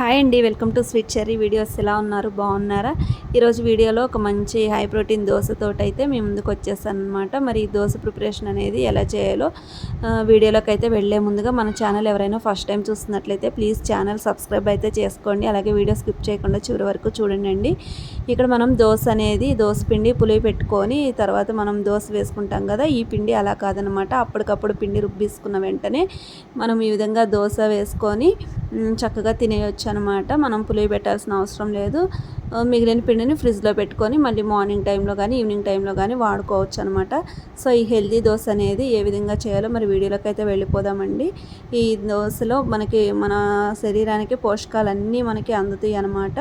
Hi అండి welcome to Sweet Cherry videos. ఎలా ఉన్నారు? బాగున్నారా? ఈరోజు వీడియోలో ఒక మంచి హై ప్రోటీన్ దోశతోటి అయితే మేము ముందుకు వచ్చేసాను అనమాట మరి ఈ దోశ ప్రిపరేషన్ అనేది ఎలా చేయాలో వీడియోలోకి అయితే వెళ్ళే ముందుగా మన ఛానల్ ఎవరైనా ఫస్ట్ టైం చూస్తున్నట్లయితే ప్లీజ్ ఛానల్ సబ్స్క్రైబ్ అయితే చేసుకోండి. అలాగే వీడియో స్కిప్ చేయకుండా చివరి వరకు చూడండి ఇక్కడ మనం దోశ అనేది దోశ పిండి పులివి పెట్టుకొని తర్వాత మనం దోశ వేసుకుంటాం కదా ఈ పిండి అలా కాదనమాట అప్పటికప్పుడు పిండి రుబ్బిసుకున్న వెంటనే మనం ఈ విధంగా దోశ వేసుకొని చక్కగా తినేయొచ్చు అనమాట మనం పులివి పెట్టాల్సిన అవసరం లేదు. మిగిలిన పిండిని ఫ్రిడ్జ్లో పెట్టుకొని మళ్ళీ మార్నింగ్ టైంలో కానీ ఈవినింగ్ టైంలో కానీ వాడుకోవచ్చు అనమాట సో ఈ హెల్దీ దోశ అనేది ఏ విధంగా చేయాలో మరి వీడియోలోకి అయితే వెళ్ళిపోదామండి. ఈ దోశలో మనకి మన శరీరానికి పోషకాలన్నీ మనకి అందుతాయి అనమాట.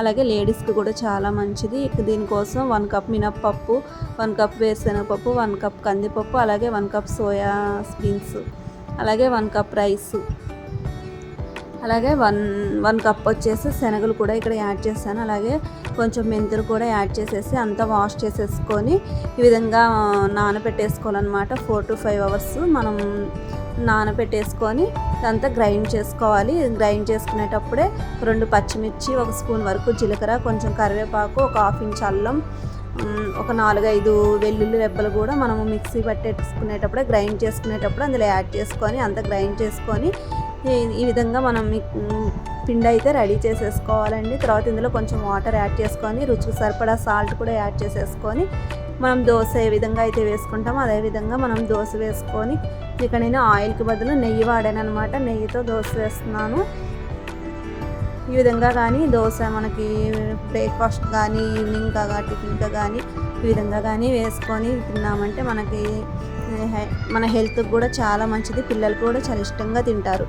అలాగే లేడీస్కి కూడా చాలా మంచిది. దీనికోసం వన్ కప్ మినప్పప్పు వన్ కప్ వేరుశనగపప్పు వన్ కప్ కందిపప్పు అలాగే వన్ కప్ సోయా స్కిన్స్ అలాగే వన్ కప్ రైస్ అలాగే వన్ వన్ కప్ వచ్చేసి శనగలు కూడా ఇక్కడ యాడ్ చేశాను. అలాగే కొంచెం మెంతులు కూడా యాడ్ చేసేసి అంతా వాష్ చేసేసుకొని ఈ విధంగా నానబెట్టేసుకోవాలన్నమాట ఫోర్ టు ఫైవ్ అవర్స్ మనం నానబెట్టేసుకొని ఇదంతా గ్రైండ్ చేసుకోవాలి. గ్రైండ్ చేసుకునేటప్పుడే రెండు పచ్చిమిర్చి ఒక స్పూన్ వరకు జీలకర్ర కొంచెం కరివేపాకు ఒక హాఫ్ ఇంచ్ అల్లం ఒక నాలుగైదు వెల్లుల్లి రెబ్బలు కూడా మనము మిక్సీ పట్టేసుకునేటప్పుడే గ్రైండ్ చేసుకునేటప్పుడు అందులో యాడ్ చేసుకొని అంత గ్రైండ్ చేసుకొని ఈ- విధంగా మనం పిండి అయితే రెడీ చేసేసుకోవాలండి. తర్వాత ఇందులో కొంచెం వాటర్ యాడ్ చేసుకొని రుచికి సరిపడా సాల్ట్ కూడా యాడ్ చేసేసుకొని మనం దోశ ఏ విధంగా అయితే వేసుకుంటామో అదే విధంగా మనం దోశ వేసుకొని ఇక్కడ నేను ఆయిల్కి బదులు నెయ్యి వాడాను అనమాట నెయ్యితో దోశ వేస్తున్నాను. ఈ విధంగా కానీ దోశ మనకి బ్రేక్ఫాస్ట్ కానీ ఈవినింగ్ కాగా టిఫిన్గా కానీ ఈ విధంగా కానీ వేసుకొని తిన్నామంటే మనకి మన హెల్త్కి కూడా చాలా మంచిది. పిల్లలు కూడా చాలా ఇష్టంగా తింటారు.